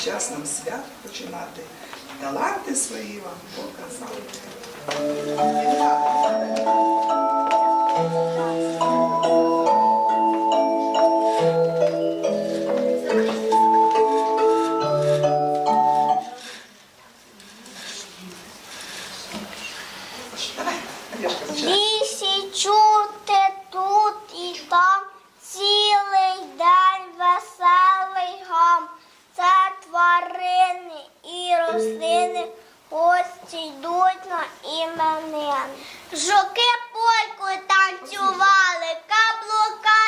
І час нам свят починати, таланти свої вам показати. На іменин. Жуки польку танцювали, каблука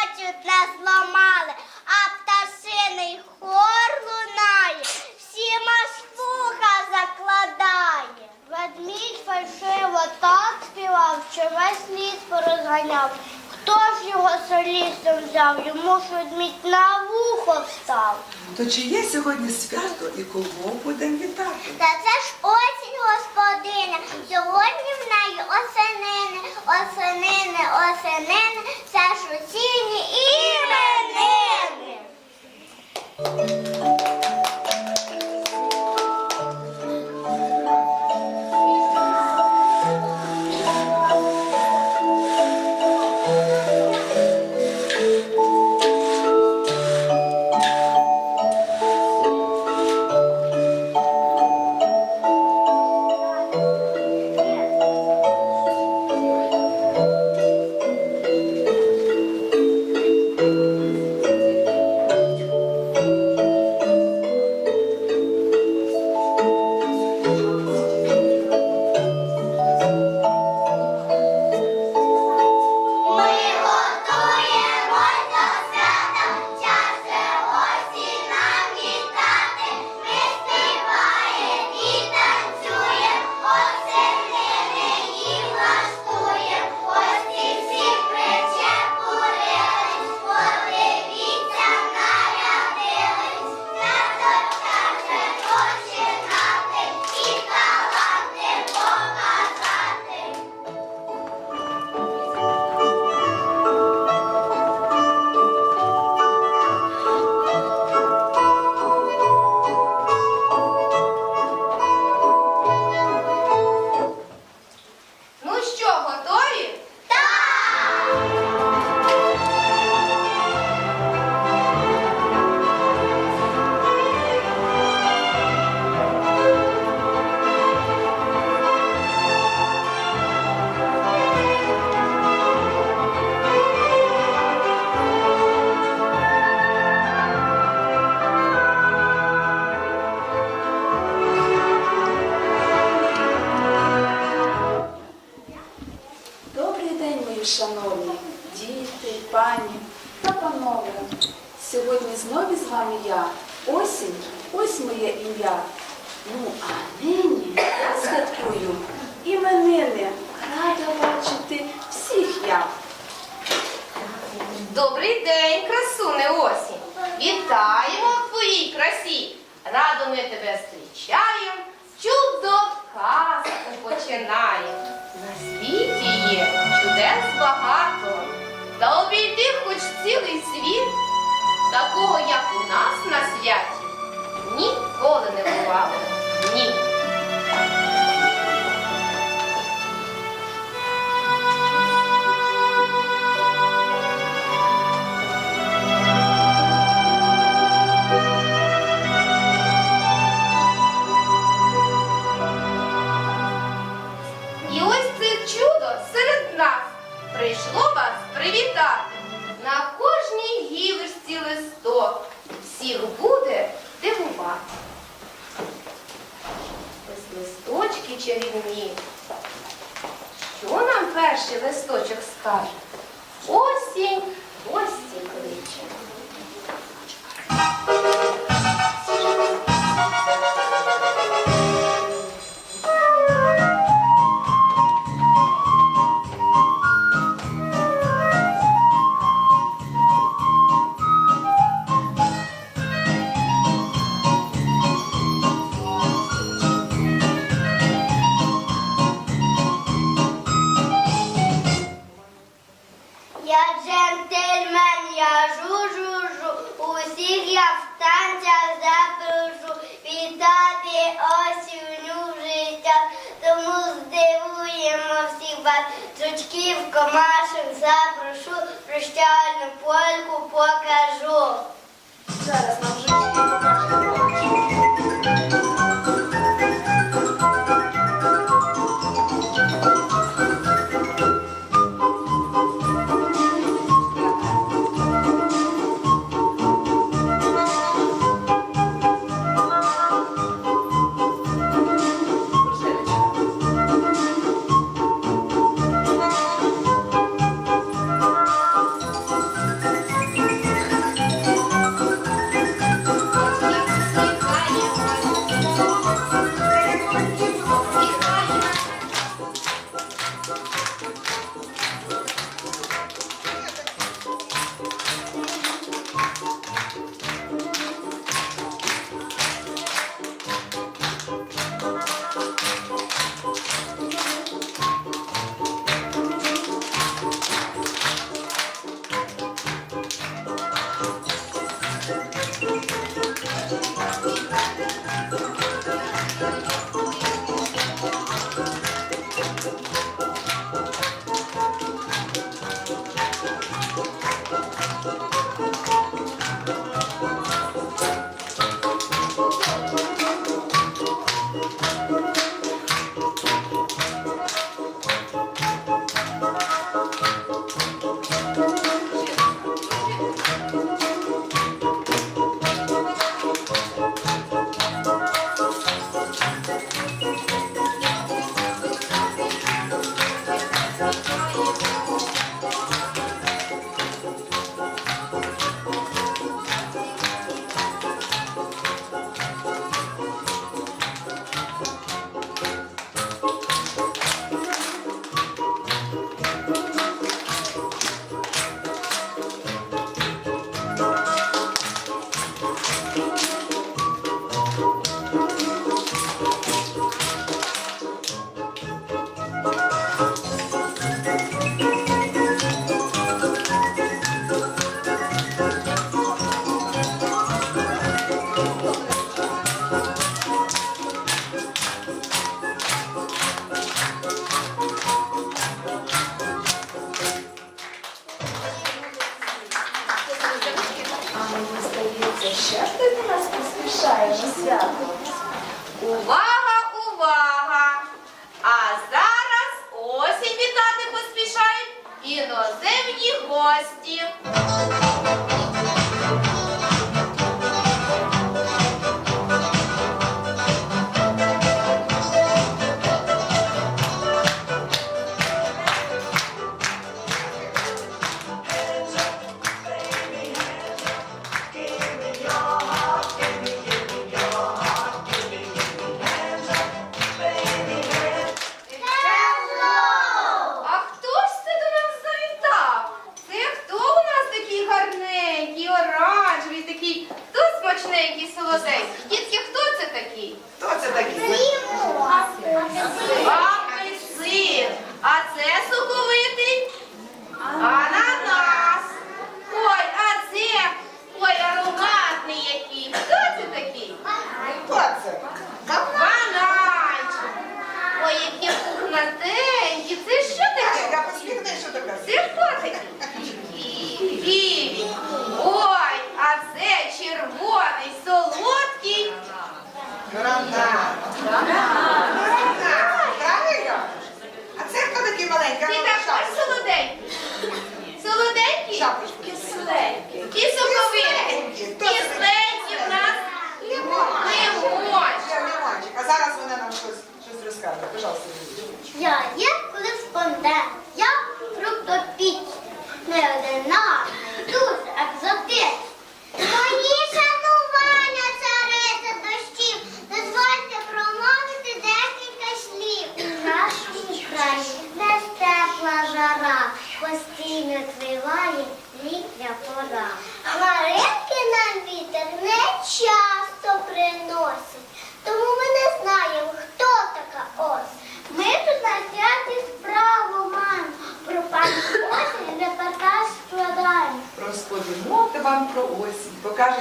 не зламали, а пташиний хор лунає, всім аж закладає. Ведмідь фальшиво так співав, що весь ліс порозганяв. Хто ж його солістом взяв? Йому ж ведмідь на вухо встав. То чи є сьогодні свято і кого будемо вітати? Та це ж осінь, господиня. Сьогодні в неї осенини, осенини, осенини, це ж осінні іменини. Ми тебе зустрічаємо, чудо казку починаємо. На світі є чудес багато. Та обійди хоч цілий світ, такого, як у нас на святі, ніколи не бувало. вас, жучків, комашок, запрошу, прощальну польку покажу. Зараз нам вже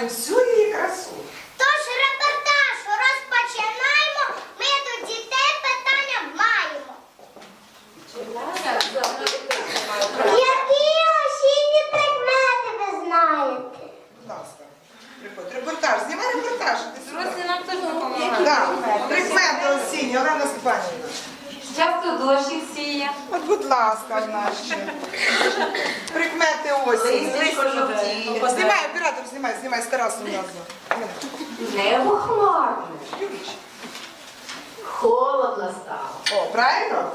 Осінь, покажемо всю її красу. Тож репортаж розпочинаємо. Ми до дітей питання маємо. Які осінні предмети ви знаєте? Будь ласка, приходь. Репортаж, знімай репортаж. Ти сюди. Друзі, нам теж допомагає. Так, прикмети осінні, Олена Степанівна. Часто дощик сіє. От, будь ласка, в нас ще. Прикмети осінь. Знімай, оператор, знімай, знімай з терасу назва. Небо хмарне. Холодно стало. О, правильно?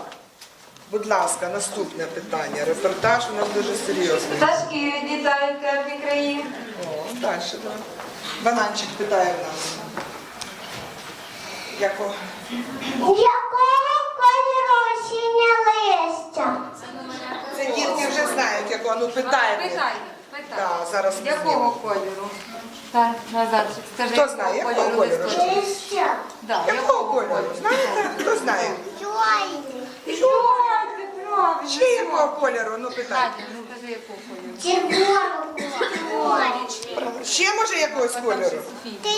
Будь ласка, наступне питання. Репортаж у нас дуже серйозний. Пташки літають в теплі краї. О, далі, да. Бананчик питає в нас. Яко? Якого кольору осіннє листя? Це дітки вже знають, якого. Ну, питає. Питай, питай. Так, зараз Якого кольору? Так, Назарчик, скажи, Хто знає, якого кольору? листочок? Листя. Да, Якого кольору? Знаєте? Хто знає? Ще якого кольору? Ну, питай. Надя, ну кажи, якого кольору? Червоного. Ще може якогось кольору?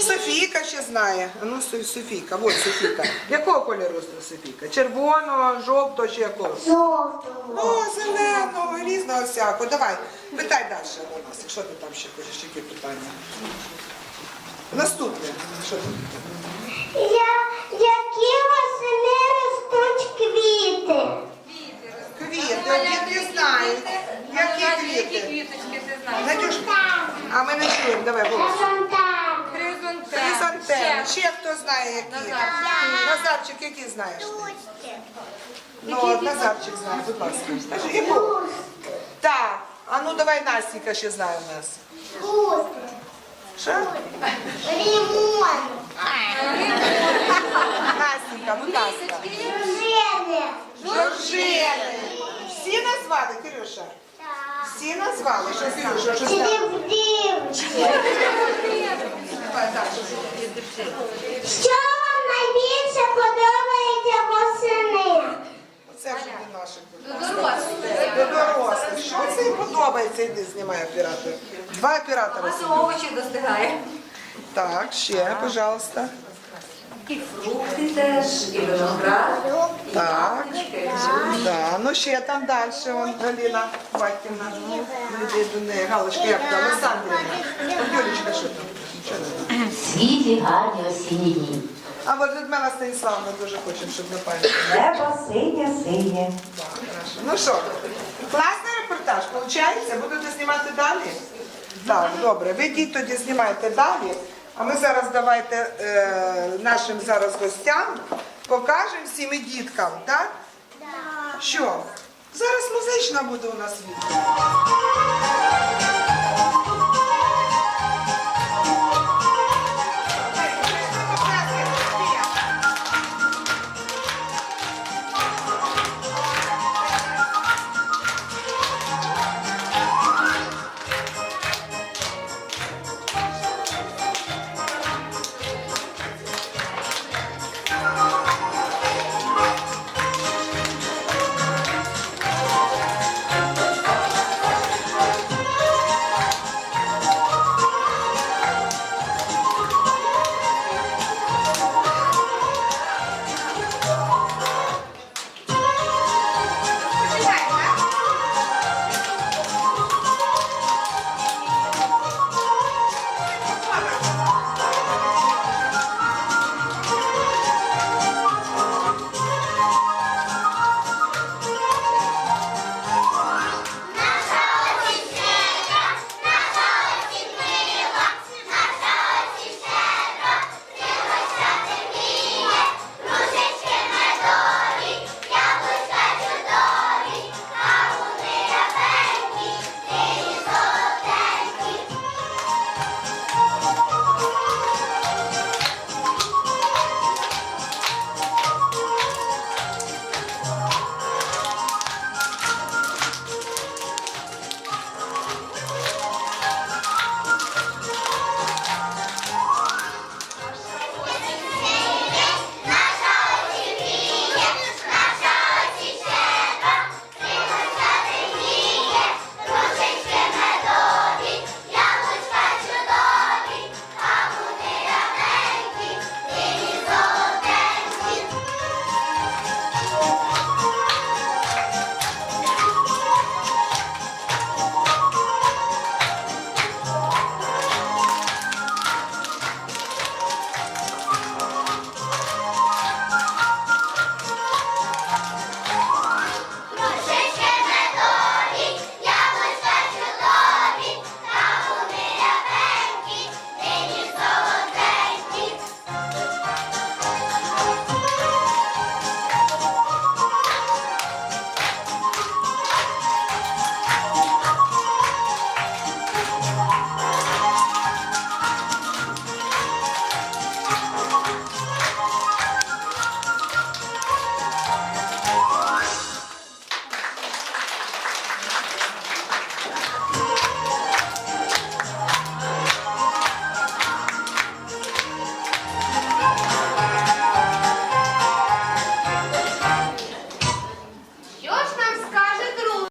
Софійка ще знає. А Ну, Со- Софійка, от Софійка. Якого кольору Софійка? Червоного, жовтого чи якого? Жовтого. О, зеленого, різного всякого. Давай, питай далі у нас, якщо ти там ще хочеш, які питання. Наступне. Що ти? Я, які восени ростуть квіти? Квіти, діти знають. Які квіти? квіточки ти знаєш? Надюш, а ми не чуємо, давай голос. Хризантеми. Ще. Хто знає, які? Назар. Назарчик, які знаєш? Ну, от Назарчик знає, будь ласка. Скажи, яку? Так. А ну давай Настіка ще знає в нас. Гуси. Що? Лимон. Настіка, будь ласка. Жени. Жоржини. Всі назвали, Кирюша? Всі назвали, що Кирюша, що? Дивдивчики. Давай. Що вам найбільше подобається восени? Це вже до наших. До дорослих. До дорослих. Що це їм подобається? Іди, знімай оператор. Два оператора. сидять. Овочі достигає. Так, ще, пожалуйста. І фрукти теж, і виноград. Так. Да, ну ще там далі, вон Галина Батьківна. Іди до неї. Галочка, як там? Олександрівна. Юлічка, що там? Світлі гарні осінні дні. А от Людмила Станіславна дуже хочемо, щоб на пам'ять. Небо синє, синє. Так, хорошо. Ну що, класний репортаж, виходить? Будете знімати далі? Так, добре. Ви діть тоді знімайте далі. А ми зараз давайте е, нашим зараз гостям покажемо всім і діткам, так? Що? Зараз музична буде у нас відео.